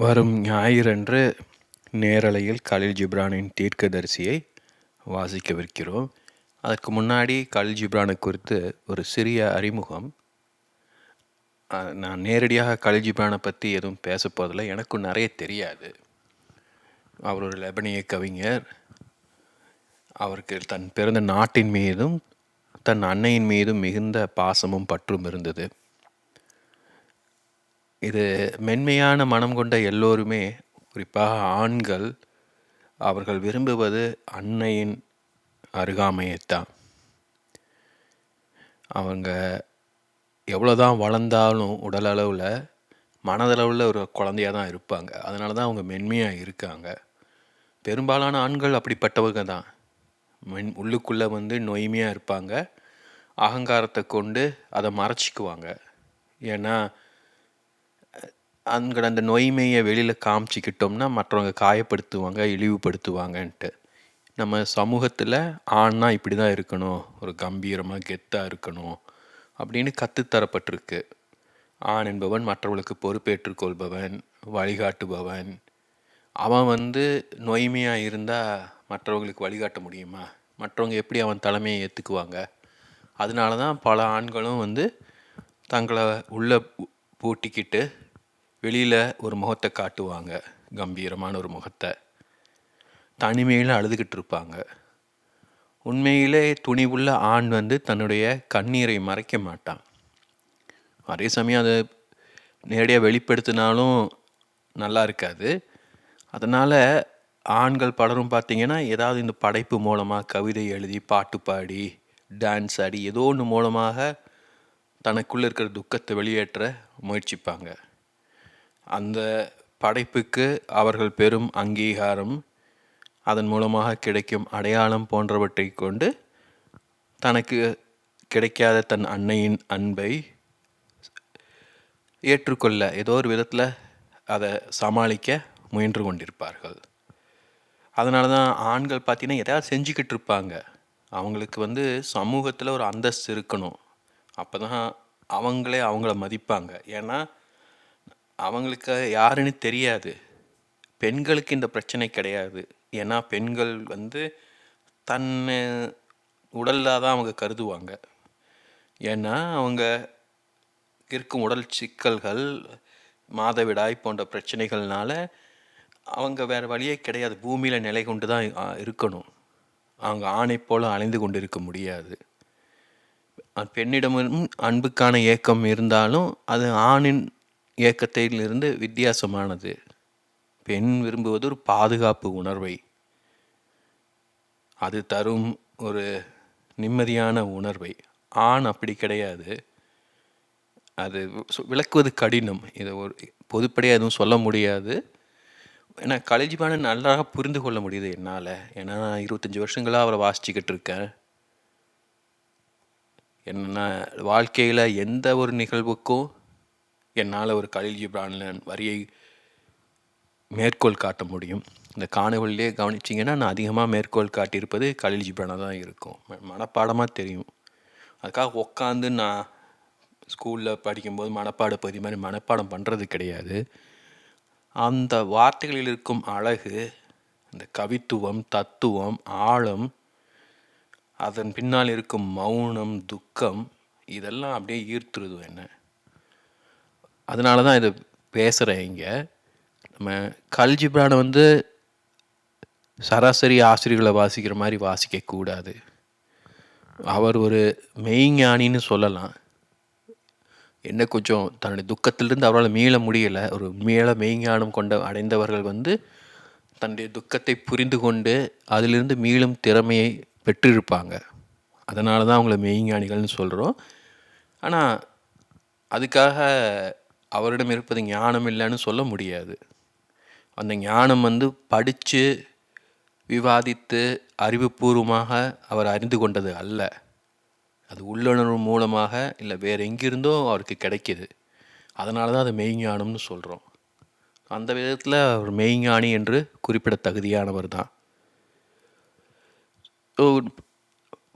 வரும் ஞாயிறன்று நேரலையில் கலில் ஜிப்ரானின் தீர்க்கதரிசியை வாசிக்கவிருக்கிறோம். அதற்கு முன்னாடி கலில் ஜிப்ரானை குறித்து ஒரு சிறிய அறிமுகம். நான் நேரடியாக கலில் ஜிப்ரானை பற்றி எதுவும் பேச போதில்லை எனக்கும் நிறைய தெரியாது. அவர் ஒரு லெபனிய கவிஞர். அவருக்கு தன் பிறந்த நாட்டின் மீதும் தன் அன்னையின் மீதும் மிகுந்த பாசமும் பற்றும் இருந்தது. இது மென்மையான மனம் கொண்ட எல்லோருமே குறிப்பாக ஆண்கள் அவர்கள் விரும்புவது அன்னையின் அருகாமையைத்தான். அவங்க எவ்வளோதான் வளர்ந்தாலும் உடலளவில் மனதளவில் ஒரு குழந்தையாக தான் இருப்பாங்க. அதனால தான் அவங்க மென்மையாக இருக்காங்க. பெரும்பாலான ஆண்கள் அப்படிப்பட்டவங்க தான். மென் உள்ளுக்குள்ளே வந்து நொய்மையாக இருப்பாங்க. அகங்காரத்தை கொண்டு அதை மறைச்சிக்குவாங்க. ஏன்னா அங்கே அந்த நொய்மையை வெளியில் காமிச்சிக்கிட்டோம்னா மற்றவங்க காயப்படுத்துவாங்க இழிவுபடுத்துவாங்கன்ட்டு. நம்ம சமூகத்தில் ஆண்னா இப்படி தான் இருக்கணும் ஒரு கம்பீரமாக கெத்தாக இருக்கணும் அப்படின்னு கற்றுத்தரப்பட்டிருக்கு ஆண் என்பவன் மற்றவர்களுக்கு பொறுப்பேற்றுக் கொள்பவன் வழிகாட்டுபவன். அவன் வந்து நொய்மையாக இருந்தால் மற்றவங்களுக்கு வழிகாட்ட முடியுமா? மற்றவங்க எப்படி அவன் தலைமையை ஏற்றுக்குவாங்க அதனால தான் பல ஆண்களும் வந்து தங்களை உள்ளே பூ- பூட்டிக்கிட்டு வெளியில் ஒரு முகத்தை காட்டுவாங்க. கம்பீரமான ஒரு முகத்தை. தனிமையில் அழுதுகிட்டு இருப்பாங்க. உண்மையிலே துணிவுள்ள ஆண் வந்து தன்னுடைய கண்ணீரை மறைக்க மாட்டான். அதே சமயம் அதை நேரடியாக வெளிப்படுத்தினாலும் நல்லா இருக்காது. அதனால் ஆண்கள் பலரும் பார்த்தீங்கன்னா ஏதாவது இந்த படைப்பு மூலமாக கவிதை எழுதி பாட்டு பாடி டான்ஸ் ஆடி ஏதோ ஒன்று மூலமாக தனக்குள்ளே இருக்கிற துக்கத்தை வெளியேற்ற முயற்சிப்பாங்க. அந்த படைப்புக்கு அவர்கள் பெறும் அங்கீகாரம் அதன் மூலமாக கிடைக்கும் அடையாளம் போன்றவற்றை கொண்டு தனக்கு கிடைக்காத தன் அன்னையின் அன்பை ஏற்றுக்கொள்ள ஏதோ ஒரு விதத்தில் அதை சமாளிக்க முயன்று கொண்டிருப்பார்கள். அதனால தான் ஆண்கள் பார்த்தீங்கன்னா எதாவது செஞ்சுக்கிட்டு இருப்பாங்க. அவங்களுக்கு வந்து சமூகத்தில் ஒரு அந்தஸ்து இருக்கணும். அப்போ தான் அவங்களே அவங்கள மதிப்பாங்க. ஏன்னா அவங்களுக்கு யாருன்னு தெரியாது. பெண்களுக்கு இந்த பிரச்சனை கிடையாது. ஏன்னா பெண்கள் வந்து தன்னை உடலாக தான் அவங்க கருதுவாங்க. ஏன்னா அவங்க இருக்கும் உடல் சிக்கல்கள் மாதவிடாய் போன்ற பிரச்சனைகள்னால அவங்க வேறு வழியே கிடையாது. பூமியில் நிலை கொண்டு தான் இருக்கணும். அவங்க ஆணை போல் அலைந்து கொண்டு இருக்க முடியாது பெண்ணிடமும் அன்புக்கான ஏக்கம் இருந்தாலும் அது ஆணின் இயக்கத்திலிருந்து வித்தியாசமானது. பெண் விரும்புவது ஒரு பாதுகாப்பு உணர்வை. அது தரும் ஒரு நிம்மதியான உணர்வை. ஆண் அப்படி கிடையாது. அது விளக்குவது கடினம். இதை ஒரு பொதுப்படையாக எதுவும் சொல்ல முடியாது. ஏன்னா கலிஜிபான நல்லா புரிந்து கொள்ள முடியுது என்னால். ஏன்னா நான் இருபத்தஞ்சி வருஷங்களாக அவரை வாசிச்சுக்கிட்டு இருக்கேன். என்ன வாழ்க்கையில் எந்த ஒரு நிகழ்வுக்கும் என்னால் ஒரு கலில் ஜிப்ரான் வரியை மேற்கோள் காட்ட முடியும். இந்த காணொலியிலே கவனிச்சிங்கன்னா நான் அதிகமாக மேற்கோள் காட்டியிருப்பது கலில் ஜிப்ரானாக தான் இருக்கும். மனப்பாடமாக தெரியும். அதுக்காக உட்காந்து நான் ஸ்கூலில் படிக்கும்போது மனப்பாட பகுதி மாதிரி மனப்பாடம் பண்ணுறது கிடையாது. அந்த வார்த்தைகளில் இருக்கும் அழகு அந்த கவித்துவம் தத்துவம் ஆழம் அதன் பின்னால் இருக்கும் மௌனம் துக்கம் இதெல்லாம் அப்படியே ஈர்த்துருது என்ன. அதனால தான் இதை பேசுகிறேன் இங்கே. நம்ம கல்ஜிப்ரானை வந்து சராசரி ஆசிரியர்களை வாசிக்கிற மாதிரி வாசிக்கக்கூடாது அவர் ஒரு மெய்ஞானின்னு சொல்லலாம். என்ன கொஞ்சம் தன்னுடைய துக்கத்திலிருந்து அவரால் மீள முடியலை. ஒரு மீள மெய்ஞானம் கொண்ட அடைந்தவர்கள் வந்து தன்னுடைய துக்கத்தை புரிந்து கொண்டு அதிலிருந்து மீளும் திறமையை பெற்றிருப்பாங்க. அதனால தான் அவங்கள மெய்ஞானிகள்னு சொல்கிறோம் ஆனால் அதுக்காக அவரிடம் இருப்பது ஞானம் இல்லைன்னு சொல்ல முடியாது. அந்த ஞானம் வந்து படித்து விவாதித்து அறிவுபூர்வமாக அவர் அறிந்து கொண்டது அல்ல. அது உள்ளுணர்வு மூலமாக இல்லை வேறு எங்கிருந்தோ அவருக்கு கிடைக்கிது. அதனால தான் அது மெய்ஞானம்னு சொல்கிறோம் அந்த விதத்தில் அவர் மெய்ஞானி என்று குறிப்பிட தகுதியானவர் தான்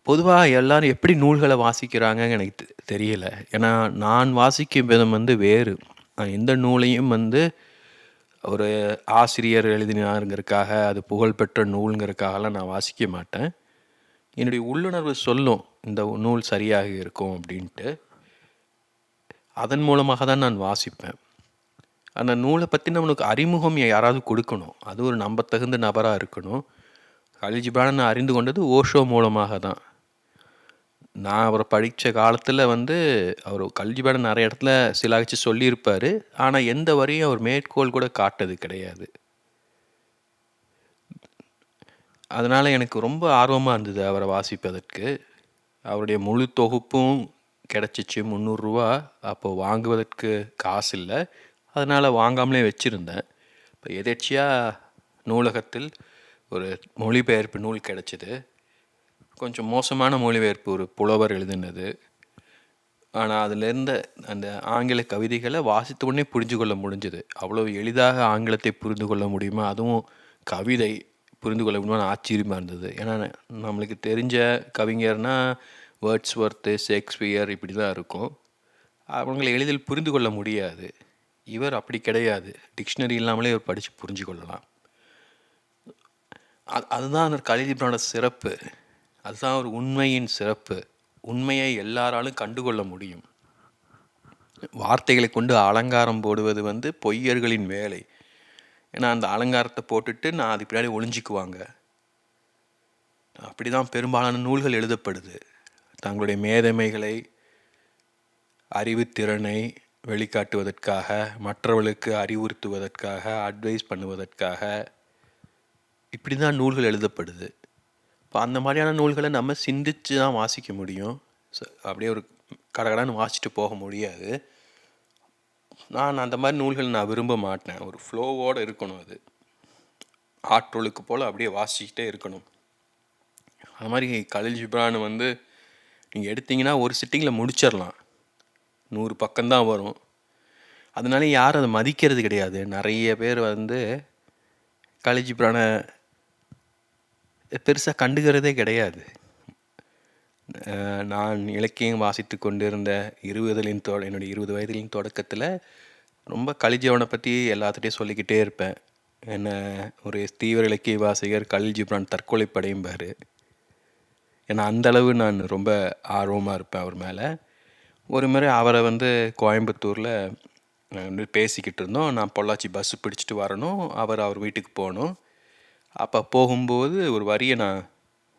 பொதுவாக எல்லாரும் எப்படி நூல்களை வாசிக்கிறாங்கன்னு எனக்கு தெ- தெரியல. ஏன்னா நான் வாசிக்கும் விதம் வந்து வேறு. நான் எந்த நூலையும் வந்து ஒரு ஆசிரியர் எழுதினாருங்கிறதுக்காக அது புகழ்பெற்ற நூலுங்கிறதுக்காகலாம் நான் வாசிக்க மாட்டேன். என்னுடைய உள்ளுணர்வு சொல்லும் இந்த நூல் சரியாக இருக்கும் அப்படின்ட்டு. அதன் மூலமாக தான் நான் வாசிப்பேன். அந்த நூலை பற்றி நம்மளுக்கு அறிமுகம் யாராவது கொடுக்கணும். அது ஒரு நம்பத்தகுந்த நபராக இருக்கணும். கலில் நான் அறிந்து கொண்டது ஓஷோ மூலமாக தான். நான் அவரை படித்த காலத்தில் வந்து அவர் கல்ஜிபாட நிறைய இடத்துல சிலாகிச்சு சொல்லியிருப்பார். ஆனால் எந்த வரையும் அவர் மேற்கோள் கூட காட்டது கிடையாது. அதனால் எனக்கு ரொம்ப ஆர்வமாக இருந்தது அவரை வாசிப்பதற்கு. அவருடைய முழு தொகுப்பும் கிடச்சிச்சு முந்நூறுரூவா அப்போது வாங்குவதற்கு காசு இல்லை. அதனால் வாங்காமலே வச்சுருந்தேன். இப்போ எதேச்சியாக நூலகத்தில் ஒரு மொழிபெயர்ப்பு நூல் கிடச்சிது. கொஞ்சம் மோசமான மொழிபெயர்ப்பு ஒரு புலவர் எழுதினது. ஆனால் அதில் இருந்த அந்த ஆங்கில கவிதைகளை வாசித்த உடனே புரிஞ்சு கொள்ள முடிஞ்சது. அவ்வளோ எளிதாக ஆங்கிலத்தை புரிந்து கொள்ள முடியுமா? அதுவும் கவிதை புரிந்து கொள்ள முடியுமா ஆச்சரியமாக இருந்தது. ஏன்னா நம்மளுக்கு தெரிஞ்ச கவிஞர்னால் வேர்ட்ஸ் ஒர்த்து ஷேக்ஸ்பியர் இப்படி தான் இருக்கும். அவங்களை எளிதில் புரிந்து கொள்ள முடியாது. இவர் அப்படி கிடையாது. டிக்ஷனரி இல்லாமலே இவர் படித்து புரிஞ்சு கொள்ளலாம். அது அதுதான் அந்த கலிதிபனோட சிறப்பு. அதுதான் ஒரு உண்மையின் சிறப்பு. உண்மையை எல்லாராலும் கண்டுகொள்ள முடியும். வார்த்தைகளை கொண்டு அலங்காரம் போடுவது வந்து பொய்யர்களின் வேலை. ஏன்னா அந்த அலங்காரத்தை போட்டுட்டு நான் அது பின்னாடி ஒளிஞ்சிக்குவாங்க. அப்படி தான் பெரும்பாலான நூல்கள் எழுதப்படுது. தங்களுடைய மேதமைகளை அறிவுத்திறனை வெளிக்காட்டுவதற்காக மற்றவர்களுக்கு அறிவுறுத்துவதற்காக அட்வைஸ் பண்ணுவதற்காக இப்படி தான் நூல்கள் எழுதப்படுது. இப்போ அந்த மாதிரியான நூல்களை நம்ம சிந்தித்து தான் வாசிக்க முடியும். அப்படியே ஒரு கடகடான்னு வாசிட்டு போக முடியாது. நான் அந்த மாதிரி நூல்கள் நான் விரும்ப மாட்டேன். ஒரு ஃப்ளோவோடு இருக்கணும் அது. ஆற்றொழுக்கு போல் அப்படியே வாசிக்கிட்டே இருக்கணும். அது மாதிரி கலில் ஜிப்ரான் வந்து நீங்கள் எடுத்தீங்கன்னா ஒரு சிட்டிங்கில் முடிச்சிடலாம். நூறு பக்கம்தான் வரும். அதனால யாரும் அதை மதிக்கிறது கிடையாது. நிறைய பேர் வந்து கலில் ஜிப்ரானை பெருசாக கண்டுக்கிறதே கிடையாது. நான் இலக்கியம் வாசித்து கொண்டிருந்த இருபதுலின் தொ என்னுடைய இருபது வயதுலின் தொடக்கத்தில் ரொம்ப கலிஜவனை பற்றி எல்லாத்துட்டையும் சொல்லிக்கிட்டே இருப்பேன். என்ன ஒரு தீவிர இலக்கிய வாசிகர் கலில் ஜிப்ரான் தற்கொலை படையும்பார் ஏன்னா அந்தளவு நான் ரொம்ப ஆர்வமாக இருப்பேன் அவர் மேலே. ஒரு முறை அவரை வந்து கோயம்புத்தூரில் வந்து பேசிக்கிட்டு இருந்தோம். நான் பொள்ளாச்சி பஸ்ஸு பிடிச்சிட்டு வரணும். அவர் அவர் வீட்டுக்கு போகணும். அப்போ போகும்போது ஒரு வரியை நான்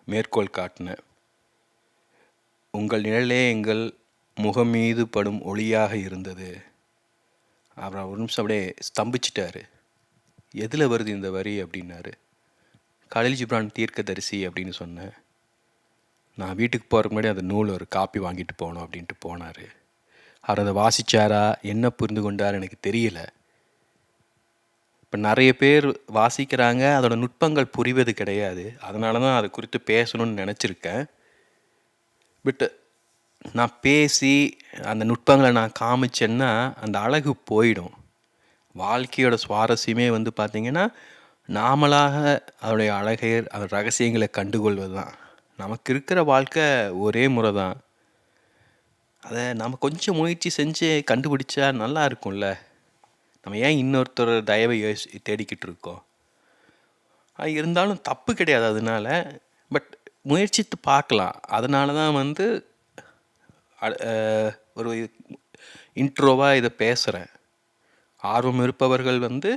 மேற்கோள் காட்டினேன். உங்கள் நிழலே எங்கள் முகம் மீது படும் ஒளியாக இருந்தது. அப்புறம் ஒரு நிமிஷம் அப்படியே ஸ்தம்பிச்சிட்டாரு. எதில் வருது இந்த வரி? அப்படின்னாரு. கலில் ஜிப்ரான் தீர்க்கதரிசி அப்படின்னு சொன்னேன். நான் வீட்டுக்கு போகிறக்கு முன்னாடி அந்த நூல் ஒரு காப்பி வாங்கிட்டு போகணும் அப்படின்ட்டு போனார். அவர் அதை வாசித்தாரா என்ன புரிந்து கொண்டார்? எனக்கு தெரியல. இப்போ நிறைய பேர் வாசிக்கிறாங்க அதோட நுட்பங்கள் புரிவது கிடையாது. அதனால தான் அதை குறித்து பேசணும்னு நினச்சிருக்கேன். பட் நான் பேசி அந்த நுட்பங்களை நான் காமிச்சேன்னா அந்த அழகு போயிடும். வாழ்க்கையோட சுவாரஸ்யமே வந்து பார்த்திங்கன்னா நாமளாக அதோடைய அழகை அதோட ரகசியங்களை கண்டுகொள்வது தான் நமக்கு இருக்கிற வாழ்க்கை ஒரே முறை தான் அதை நம்ம கொஞ்சம் முயற்சி செஞ்சு கண்டுபிடிச்சா நல்லா இருக்கும்ல? நம்ம ஏன் இன்னொருத்தர் தயவை யோசி தேடிக்கிட்டு இருக்கோம் இருந்தாலும் தப்பு கிடையாது அதனால பட் முயற்சித்து பார்க்கலாம். அதனால தான் வந்து ஒரு இன்ட்ரோவாக இதை பேசுகிறேன் ஆர்வம் இருப்பவர்கள் வந்து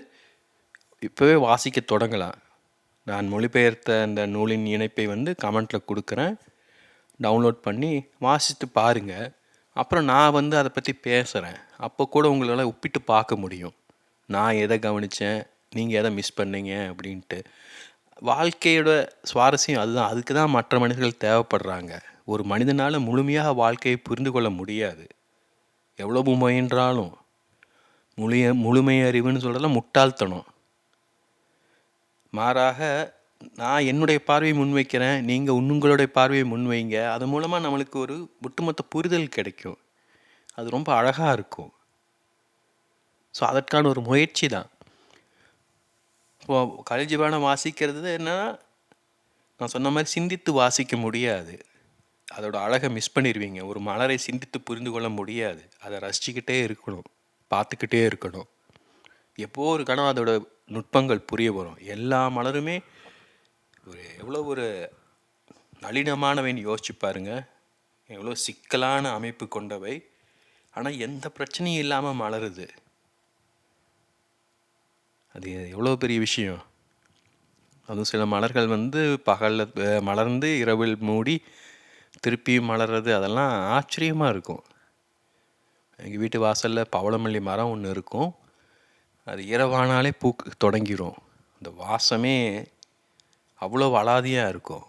இப்போவே வாசிக்க தொடங்கலாம். நான் மொழிபெயர்த்த அந்த நூலின் இணைப்பை வந்து கமெண்ட்டில் கொடுக்குறேன். டவுன்லோட் பண்ணி வாசித்து பாருங்கள் அப்புறம் நான் வந்து அதை பற்றி பேசுகிறேன் அப்போ கூட உங்களால் ஒப்பிட்டு பார்க்க முடியும். நான் எதை கவனித்தேன் நீங்கள் எதை மிஸ் பண்ணீங்க? அப்படின்ட்டு. வாழ்க்கையோட சுவாரஸ்யம் அதுதான். அதுக்கு தான் மற்ற மனிதர்கள் தேவைப்படுறாங்க. ஒரு மனிதனால் முழுமையாக வாழ்க்கையை புரிந்து கொள்ள முடியாது. எவ்வளவு முயன்றாலும் முழிய முழுமை அறிவுன்னு சொல்கிறதெல்லாம் முட்டாள்தனம். மாறாக நான் என்னுடைய பார்வையை முன்வைக்கிறேன். நீங்கள் உன்னுங்களுடைய பார்வையை முன்வைங்க. அது மூலமாக நம்மளுக்கு ஒரு ஒட்டுமொத்த புரிதல் கிடைக்கும். அது ரொம்ப அழகாக இருக்கும். ஸோ அதற்கான ஒரு முயற்சி தான். இப்போது கலிஜிபானம் வாசிக்கிறது என்னன்னா நான் சொன்ன மாதிரி சிந்தித்து வாசிக்க முடியாது. அதோட அழகை மிஸ் பண்ணிடுவீங்க ஒரு மலரை சிந்தித்து புரிந்து கொள்ள முடியாது. அதை ரசிச்சுக்கிட்டே இருக்கணும். பார்த்துக்கிட்டே இருக்கணும். எப்போ ஒரு கணம் அதோட நுட்பங்கள் புரிய வரும். எல்லா மலருமே ஒரு எவ்வளோ ஒரு நளினமானவைன்னு யோசிச்சு பாருங்கள் எவ்வளோ சிக்கலான அமைப்பு கொண்டவை. ஆனால் எந்த பிரச்சனையும் இல்லாமல் மலருது. அது எவ்வளோ பெரிய விஷயம். அதுவும் சில மலர்கள் வந்து பகலில் மலர்ந்து இரவில் மூடி திருப்பியும் மலர்றது அதெல்லாம் ஆச்சரியமாக இருக்கும். எங்கள் வீட்டு வாசலில் பவளமல்லி மரம் ஒன்று இருக்கும். அது இரவானாலே பூக்கு தொடங்கிடும் அந்த வாசமே அவ்வளோ அலாதியாக இருக்கும்.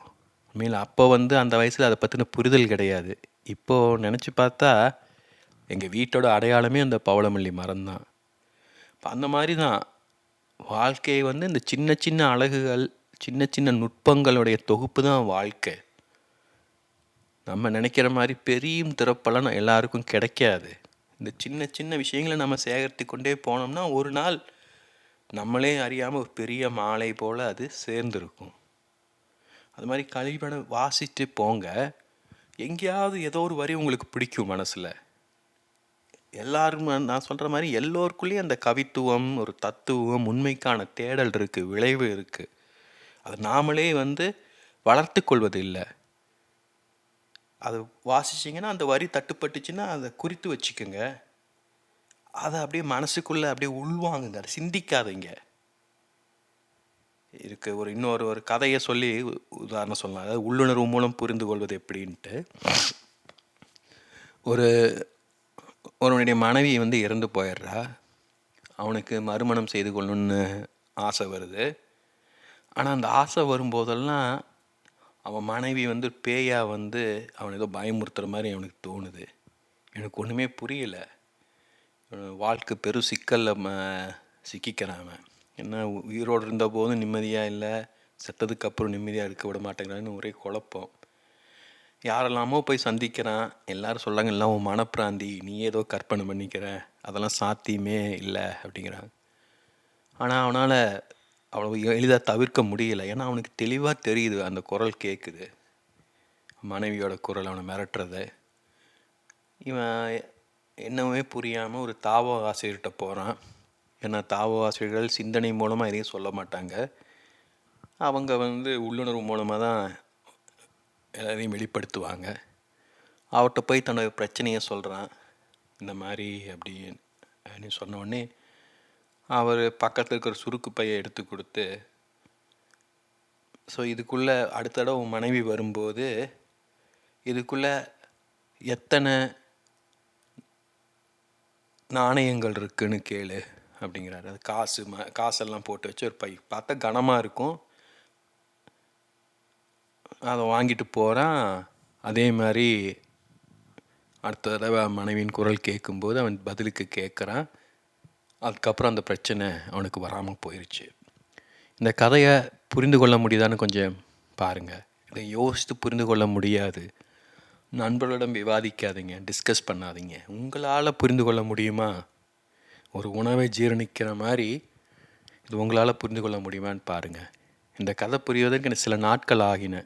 உண்மையில் அப்போ வந்து அந்த வயசில் அதை பற்றின புரிதல் கிடையாது. இப்போது நினச்சி பார்த்தா எங்கள் வீட்டோட அடையாளமே அந்த பவளமல்லி மரம் தான் இப்போ அந்த மாதிரி தான் வாழ்க்கையை வந்து இந்த சின்ன சின்ன அழகுகள் சின்ன சின்ன நுட்பங்களுடைய தொகுப்பு தான் வாழ்க்கை. நம்ம நினைக்கிற மாதிரி பெரியும் திறப்பெல்லாம் எல்லாருக்கும் கிடைக்காது. இந்த சின்ன சின்ன விஷயங்களை நம்ம சேகரித்து கொண்டே போனோம்னா ஒரு நாள் நம்மளே அறியாமல் ஒரு பெரிய மாலை போல் அது சேர்ந்துருக்கும். அது மாதிரி கழிவனை வாசித்து போங்க. எங்கேயாவது ஏதோ ஒரு வரி உங்களுக்கு பிடிக்கும் மனசில். எல்லாரும் நான் சொல்கிற மாதிரி எல்லோருக்குள்ளேயும் அந்த கவித்துவம் ஒரு தத்துவம் உண்மைக்கான தேடல் இருக்குது விளைவு இருக்குது அது நாமளே வந்து வளர்த்து கொள்வது இல்லை. அது வாசிச்சிங்கன்னா அந்த வரி தட்டுப்பட்டுச்சுன்னா அதை குறித்து வச்சுக்கோங்க. அதை அப்படியே மனசுக்குள்ளே அப்படியே உள்வாங்குங்க. அதை சிந்திக்காதீங்க. இருக்கு ஒரு இன்னொரு ஒரு கதையை சொல்லி உதாரணம் சொல்லலாம். அதாவது உள்ளுணர்வு மூலம் புரிந்து கொள்வது எப்படின்ட்டு. ஒரு ஒருவனுடைய மனைவி வந்து இறந்து போயிடுறா. அவனுக்கு மறுமணம் செய்து கொள்ளணும்னு ஆசை வருது. ஆனால் அந்த ஆசை வரும்போதெல்லாம் அவன் மனைவி வந்து பேயாக வந்து அவன் ஏதோ பயமுறுத்துகிற மாதிரி அவனுக்கு தோணுது. எனக்கு ஒன்றுமே புரியலை. வாழ்க்கை பெரும் சிக்கலில் சிக்கிக்கிறான் அவன். என்ன உயிரோடு இருந்த போதும் நிம்மதியாக இல்லை செத்ததுக்கு அப்புறம் நிம்மதியாக இருக்க விட மாட்டேங்கிறான்னு ஒரே குழப்பம். யாரெல்லாமோ போய் சந்திக்கிறான். எல்லாரும் சொல்கிறாங்க எல்லாம் உன் மனப்பிராந்தி நீ ஏதோ கற்பனை பண்ணிக்கிற. அதெல்லாம் சாத்தியமே இல்லை அப்படிங்கிறாங்க. ஆனால் அவனால் அவ்வளோ எளிதாக தவிர்க்க முடியல. ஏன்னா அவனுக்கு தெளிவாக தெரியுது அந்த குரல் கேட்குது மனைவியோட குரல் அவனை மிரட்டுறது. இவன் என்னவுமே புரியாமல் ஒரு தாவோ ஆசிரியர்கிட்ட போகிறான் ஏன்னா தாவோ ஆசிரியர்கள் சிந்தனை மூலமாக எதையும் சொல்ல மாட்டாங்க. அவங்க வந்து உள்ளுணர்வு மூலமாக தான் எல்லாரையும் வெளிப்படுத்துவாங்க. அவர்கிட்ட போய் தன்னோட பிரச்சனையை சொல்கிறான் இந்த மாதிரி அப்படி அப்படின்னு சொன்னோடனே அவர் பக்கத்தில் இருக்கிற சுருக்கு பையை எடுத்து கொடுத்து ஸோ இதுக்குள்ளே அடுத்த தடவை உன் மனைவி வரும்போது இதுக்குள்ளே எத்தனை நாணயங்கள் இருக்குன்னு கேளு அப்படிங்கிறாரு. அது காசு ம காசெல்லாம் போட்டு வச்சு ஒரு பை பார்த்தா கனமாக இருக்கும். அதை வாங்கிட்டு போகிறான் அதே மாதிரி அடுத்த தடவை மனைவியின் குரல் கேட்கும்போது அவன் பதிலுக்கு கேட்குறான். அதுக்கப்புறம் அந்த பிரச்சனை அவனுக்கு வராமல் போயிடுச்சு இந்த கதையை புரிந்து கொள்ள முடியுதான்னு கொஞ்சம் பாருங்கள் இதை யோசித்து புரிந்து கொள்ள முடியாது. நண்பர்களிடம் விவாதிக்காதீங்க டிஸ்கஸ் பண்ணாதீங்க. உங்களால் புரிந்து கொள்ள முடியுமா? ஒரு உணவை ஜீரணிக்கிற மாதிரி இது உங்களால் புரிந்து கொள்ள முடியுமான்னு பாருங்கள் இந்த கதை புரிவதற்கு எனக்கு சில நாட்கள் ஆகின.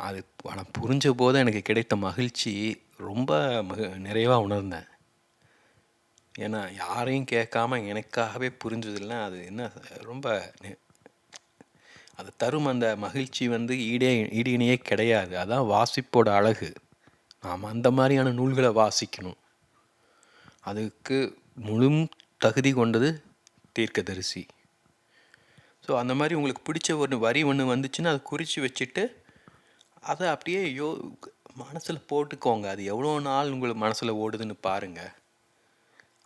அது ஆனால் புரிஞ்ச போது எனக்கு கிடைத்த மகிழ்ச்சி ரொம்ப மக நிறைவாக உணர்ந்தேன். ஏன்னா யாரையும் கேட்காம எனக்காகவே புரிஞ்சதில்லை. அது என்ன ரொம்ப அது தரும் அந்த மகிழ்ச்சி வந்து ஈடே ஈடு கிடையாது. அதான் வாசிப்போட அழகு. நாம் அந்த மாதிரியான நூல்களை வாசிக்கணும். அதுக்கு முழு தகுதி கொண்டது தீர்க்கதரிசி. ஸோ அந்த மாதிரி உங்களுக்கு பிடிச்ச ஒரு வரி ஒன்று வந்துச்சுன்னா அதை குறித்து வச்சுட்டு அதை அப்படியே யோ மனசில் போட்டுக்கோங்க. அது எவ்வளோ நாள் உங்களுக்கு மனசில் ஓடுதுன்னு பாருங்கள்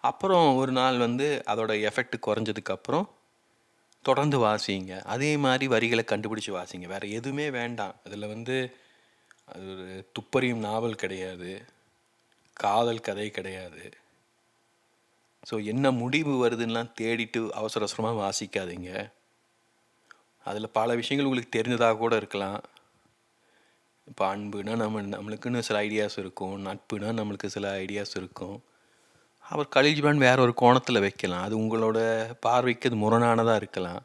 அப்புறம் ஒரு நாள் வந்து அதோட எஃபெக்ட் குறைஞ்சதுக்கப்புறம் தொடர்ந்து வாசிங்க. அதே மாதிரி வரிகளை கண்டுபிடிச்சி வாசிங்க. வேறு எதுவுமே வேண்டாம். அதில் வந்து அது ஒரு துப்பறியும் நாவல் கிடையாது. காதல் கதை கிடையாது. ஸோ என்ன முடிவு வருதுன்னெலாம் தேடிட்டு அவசர அவசரமாக வாசிக்காதீங்க. அதில் பல விஷயங்கள் உங்களுக்கு தெரிஞ்சதாக கூட இருக்கலாம். இப்போ அன்புனா நம்ம நம்மளுக்குன்னு சில ஐடியாஸ் இருக்கும். நட்புனா நம்மளுக்கு சில ஐடியாஸ் இருக்கும். அவர் கலிஜ்பான் வேற ஒரு கோணத்தில் வைக்கலாம். அது உங்களோட பார்வைக்கு அது முரணானதாக இருக்கலாம்.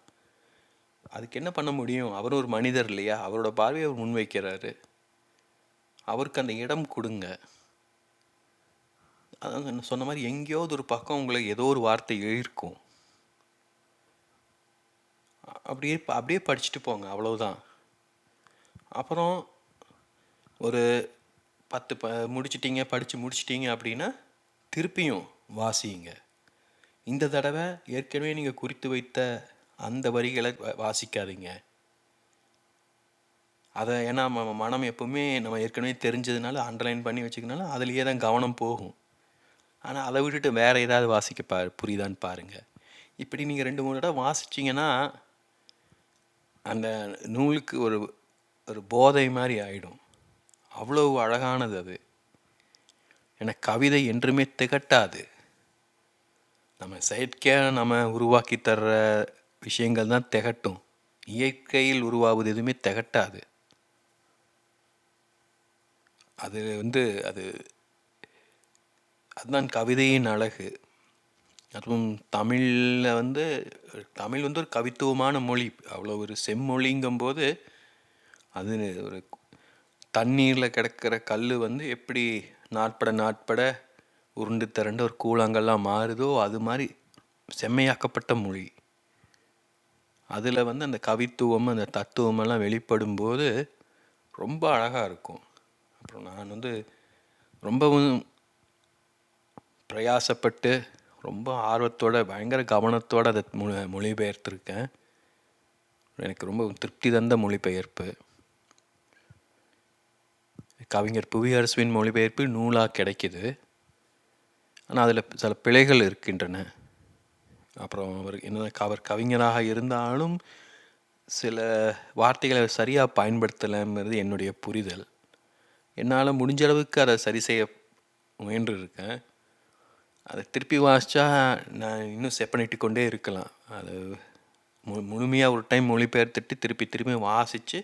அதுக்கு என்ன பண்ண முடியும்? அவர் ஒரு மனிதர் இல்லையா? அவரோட பார்வையை அவர் முன்வைக்கிறாரு. அவருக்கு அந்த இடம் கொடுங்க. அதான் சொன்ன மாதிரி எங்கேயாவது ஒரு பக்கம் உங்களுக்கு ஏதோ ஒரு வார்த்தை எழுதிருக்கும் அப்படியே அப்படியே படிச்சுட்டு போங்க. அவ்வளோதான் அப்புறம் ஒரு பத்து ப முடிச்சிட்டிங்க படித்து முடிச்சிட்டிங்க அப்படின்னா திருப்பியும் வாசியுங்க. இந்த தடவை ஏற்கனவே நீங்கள் குறித்து வைத்த அந்த வரிகளை வ- வாசிக்காதீங்க. அதை ஏன்னா நம்ம மனம் எப்பவுமே நம்ம ஏற்கனவே தெரிஞ்சதுனால அண்டர்லைன் பண்ணி வச்சுக்கனால அதுலேயே தான் கவனம் போகும். ஆனால் அதை விட்டுட்டு வேறு ஏதாவது வாசிக்க பா புரியுதான்னு பாருங்கள் இப்படி நீங்கள் ரெண்டு மூணு தடவை வாசிச்சிங்கன்னா அந்த நூலுக்கு ஒரு ஒரு போதை மாதிரி ஆகிடும் அவ்வளவு அழகானது அது. என கவிதை என்றுமே திகட்டாது. நம்ம செயற்கையாக நம்ம உருவாக்கி தர்ற விஷயங்கள் தான் திகட்டும். இயற்கையில் உருவாவது எதுவுமே திகட்டாது. அது வந்து அது அதுதான் கவிதையின் அழகு. அதுவும் தமிழில் வந்து தமிழ் வந்து ஒரு கவித்துவமான மொழி. அவ்வளோ ஒரு செம்மொழிங்கும்போது அது ஒரு தண்ணீரில் கிடக்கிற கல் வந்து எப்படி நாட்பட நாட்பட உருண்டு திரண்டு ஒரு கூழாங்கல்லாம் மாறுதோ அது மாதிரி செம்மையாக்கப்பட்ட மொழி. அதில் வந்து அந்த கவித்துவம் அந்த தத்துவமெல்லாம் வெளிப்படும்போது ரொம்ப அழகாக இருக்கும். அப்புறம் நான் வந்து ரொம்பவும் பிரயாசப்பட்டு ரொம்ப ஆர்வத்தோட பயங்கர கவனத்தோடு அதை மொ மொழிபெயர்த்திருக்கேன். எனக்கு ரொம்ப திருப்தி தந்த மொழிபெயர்ப்பு. கவிஞர் புவியரசுவின் மொழிபெயர்ப்பு நூலாக கிடைக்கிது. ஆனால் அதில் சில பிழைகள் இருக்கின்றன. அப்புறம் அவர் என்ன அவர் கவிஞராக இருந்தாலும் சில வார்த்தைகளை சரியாக பயன்படுத்தலைங்கிறது என்னுடைய புரிதல். என்னால் முடிஞ்ச அளவுக்கு அதை சரி செய்ய முயன்று இருக்கேன் அதை திருப்பி வாசித்தா நான் இன்னும் செப்பனிட்டு கொண்டே இருக்கலாம். அது மு முழுமையாக ஒரு டைம் மொழிபெயர்த்துட்டு திருப்பி திருப்பி வாசித்து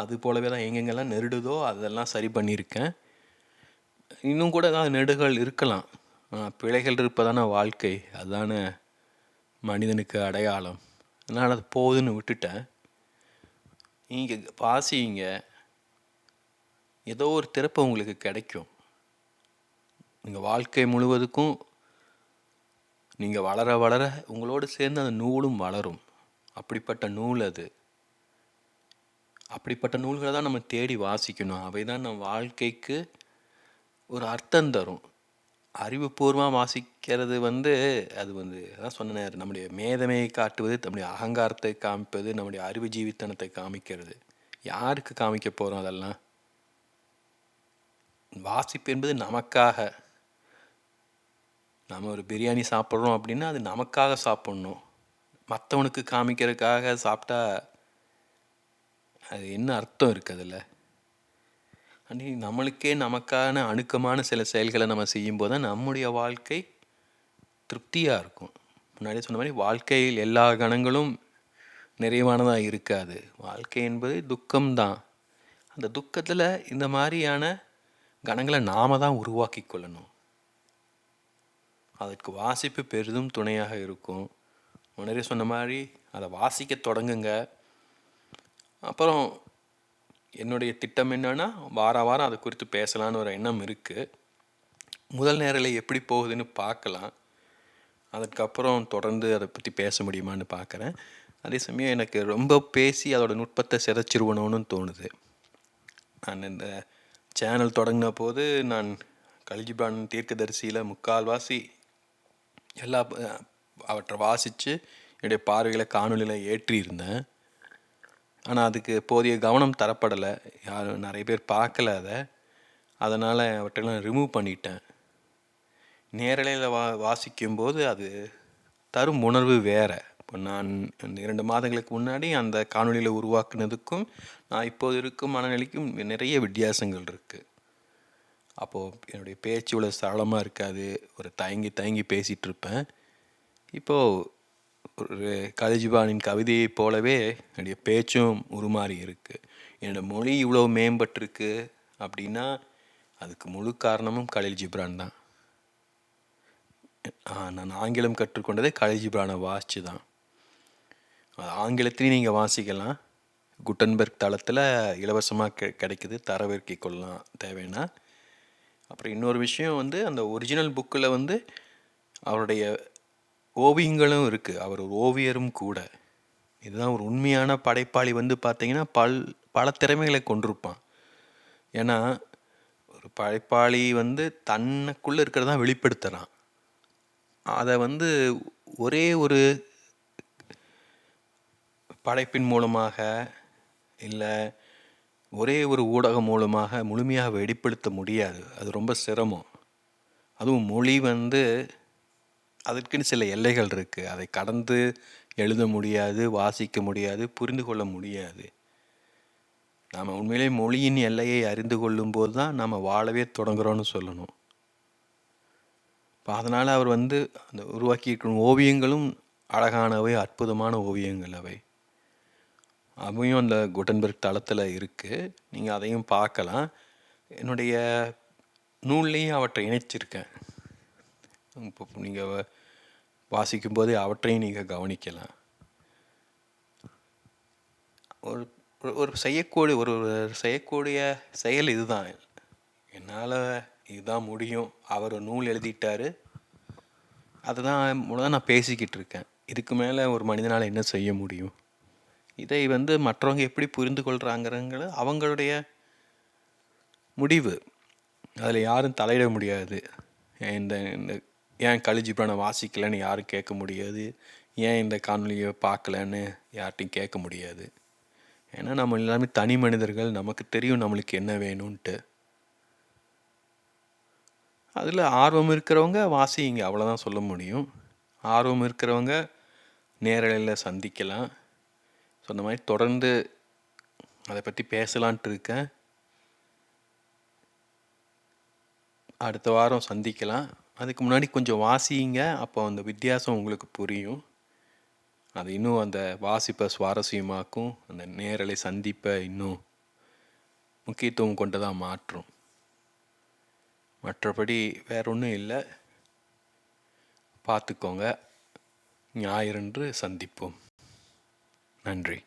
அது போலவே தான் எங்கெங்கெல்லாம் நெருடுதோ அதெல்லாம் சரி பண்ணியிருக்கேன். இன்னும் கூட ஏதாவது நெடுகள் இருக்கலாம். பிழைகள் இருப்பதான வாழ்க்கை அதுதானே மனிதனுக்கு அடையாளம். அதனால் அது போகுதுன்னு விட்டுட்டேன். நீங்கள் வாசிங்க. ஏதோ ஒரு திறப்பு உங்களுக்கு கிடைக்கும். நீங்கள் வாழ்க்கை முழுவதுக்கும் நீங்கள் வளர வளர உங்களோடு சேர்ந்து அந்த நூலும் வளரும். அப்படிப்பட்ட நூல் அது. அப்படிப்பட்ட நூல்களை தான் நம்ம தேடி வாசிக்கணும். அவை தான் நம்ம வாழ்க்கைக்கு ஒரு அர்த்தம் தரும். அறிவுபூர்வமாக வாசிக்கிறது வந்து அது வந்து அதான் சொன்னேன் நம்முடைய மேதமையை காட்டுவது நம்முடைய அகங்காரத்தை காமிப்பது நம்முடைய அறிவு ஜீவித்தனத்தை காமிக்கிறது. யாருக்கு காமிக்க போகிறோம் அதெல்லாம்? வாசிப்பு என்பது நமக்காக. நம்ம ஒரு பிரியாணி சாப்பிட்றோம் அப்படின்னா அது நமக்காக சாப்பிட்ணும். மற்றவனுக்கு காமிக்கிறதுக்காக சாப்பிட்டா அது என்ன அர்த்தம் இருக்குது அதில்? அன்னி நம்மளுக்கே நமக்கான அணுக்கமான சில செயல்களை நம்ம செய்யும்போது தான் நம்முடைய வாழ்க்கை திருப்தியாக இருக்கும். முன்னாடியே சொன்ன மாதிரி வாழ்க்கையில் எல்லா கணங்களும் நிறைவானதாக இருக்காது. வாழ்க்கை என்பது துக்கம்தான். அந்த துக்கத்தில் இந்த மாதிரியான கணங்களை நாம தான் உருவாக்கி கொள்ளணும். அதற்கு வாசிப்பு பெரிதும் துணையாக இருக்கும். முன்னரே சொன்ன மாதிரி அதை வாசிக்க தொடங்குங்க. அப்புறம் என்னுடைய திட்டம் என்னன்னா வார வாரம் அதை குறித்து பேசலான்னு ஒரு எண்ணம் இருக்குது முதல் நேரில் எப்படி போகுதுன்னு பார்க்கலாம். அதுக்கப்புறம் தொடர்ந்து அதை பற்றி பேச முடியுமான்னு பார்க்குறேன். அதே சமயம் எனக்கு ரொம்ப பேசி அதோடய நுட்பத்தை சிதைச்சிருவணும்னு தோணுது. நான் இந்த சேனல் தொடங்கின போது நான் கல்ஜிபான் தீர்க்கதரிசியில் முக்கால்வாசி எல்லா அவற்றை வாசித்து என்னுடைய பார்வைகளை காணொலியில் ஏற்றியிருந்தேன். ஆனால் அதுக்கு போதிய கவனம் தரப்படலை. யாரும் நிறைய பேர் பார்க்கல அதை. அதனால் அவற்றெல்லாம் ரிமூவ் பண்ணிட்டேன். நேரலையில் வா வாசிக்கும்போது அது தரும் உணர்வு வேறு. இப்போ நான் அந்த இரண்டு மாதங்களுக்கு முன்னாடி அந்த காணொலியில் உருவாக்குனதுக்கும் நான் இப்போது இருக்கும் மனநிலைக்கும் நிறைய வித்தியாசங்கள் இருக்குது அப்போது என்னுடைய பேச்சு இவ்வளோ சரளமாக இருக்காது. ஒரு தயங்கி தயங்கி பேசிகிட்ருப்பேன் இப்போது ஒரு கலிஜிபானின் கவிதையைப் போலவே என்னுடைய பேச்சும் உருமாறி இருக்குது என்னோடய மொழி இவ்வளோ மேம்பட்டிருக்கு அப்படின்னா அதுக்கு முழு காரணமும் கலில் ஜிப்ரான் தான். நான் ஆங்கிலம் கற்றுக்கொண்டதே கலில் ஜிப்ரானை வாசித்து தான் ஆங்கிலத்திலையும் நீங்கள் வாசிக்கலாம். குட்டன்பெர்க் தளத்தில் இலவசமாக கெ கிடைக்குது. தரவிறக்கி கொள்ளலாம். தேவைன்னா. அப்புறம் இன்னொரு விஷயம் வந்து அந்த ஒரிஜினல் புக்கில் வந்து அவருடைய ஓவியங்களும் இருக்குது அவர் ஒரு ஓவியரும் கூட. இதுதான் ஒரு உண்மையான படைப்பாளி வந்து பார்த்தீங்கன்னா பல் பல திறமைகளை கொண்டிருப்பான். ஏன்னா ஒரு படைப்பாளி வந்து தன்னுக்குள்ளே இருக்கிறதா வெளிப்படுத்துகிறான் அதை வந்து ஒரே ஒரு படைப்பின் மூலமாக இல்லை ஒரே ஒரு ஊடகம் மூலமாக முழுமையாக வெளிப்படுத்த முடியாது. அது ரொம்ப சிரமம். அதுவும் மொழி வந்து அதற்குன்னு சில எல்லைகள் இருக்குது அதை கடந்து எழுத முடியாது வாசிக்க முடியாது புரிந்து கொள்ள முடியாது. நாம் உண்மையிலே மொழியின் எல்லையை அறிந்து கொள்ளும்போது தான் நம்ம வாழவே தொடங்குறோன்னு சொல்லணும். இப்போ அதனால் அவர் வந்து அந்த உருவாக்கியிருக்கும் ஓவியங்களும் அழகானவை அற்புதமான ஓவியங்கள் அவை. அவையும் அந்த குட்டன்பர்க் தளத்தில் இருக்குது நீங்கள் அதையும் பார்க்கலாம். என்னுடைய நூல்லையும் அவற்றை இணைச்சிருக்கேன். இப்போ நீங்கள் வாசிக்கும்போது அவற்றையும் நீங்கள் கவனிக்கலாம். ஒரு ஒரு- செய்யக்கூடிய ஒரு செய்யக்கூடிய செயல் இதுதான். என்னால் இதுதான் முடியும். அவர் நூல் எழுதிட்டாரு. அதுதான் மூலம் நான் பேசிக்கிட்டு இருக்கேன். இதுக்கு மேலே ஒரு மனிதனால் என்ன செய்ய முடியும்? இதை வந்து மற்றவங்க எப்படி புரிந்து கொள்கிறாங்கிறங்கள அவங்களுடைய முடிவு. அதில் யாரும் தலையிட முடியாது. இந்த ஏன் கழிஞ்சு இந்த வாசிக்கலன்னு வாசிக்கலைன்னு யாரும் கேட்க முடியாது? ஏன் இந்த காணொலியை பார்க்கலன்னு யார்கிட்டையும் கேட்க முடியாது? ஏன்னா நம்ம எல்லாமே தனி மனிதர்கள். நமக்கு தெரியும் நம்மளுக்கு என்ன வேணும்ன்ட்டு. அதில் ஆர்வம் இருக்கிறவங்க வாசிங்க. அவ்வளோதான் சொல்ல முடியும். ஆர்வம் இருக்கிறவங்க நேரலையில் சந்திக்கலாம். சொன்ன மாதிரி தொடர்ந்து அதை பற்றி பேசலான்ட்டு இருக்கேன். அடுத்த வாரம் சந்திக்கலாம். அதுக்கு முன்னாடி கொஞ்சம் வாசிங்க அப்போ அந்த வித்தியாசம் உங்களுக்கு புரியும். அது இன்னும் அந்த வாசிப்பை சுவாரஸ்யமாக்கும் அந்த நேரலை சந்திப்பை இன்னும் முக்கியத்துவம் கொண்டதாக மாற்றும். மற்றபடி வேற ஒன்றும் இல்லை. பார்த்துக்கோங்க. ஞாயிறன்று சந்திப்போம். நன்றி.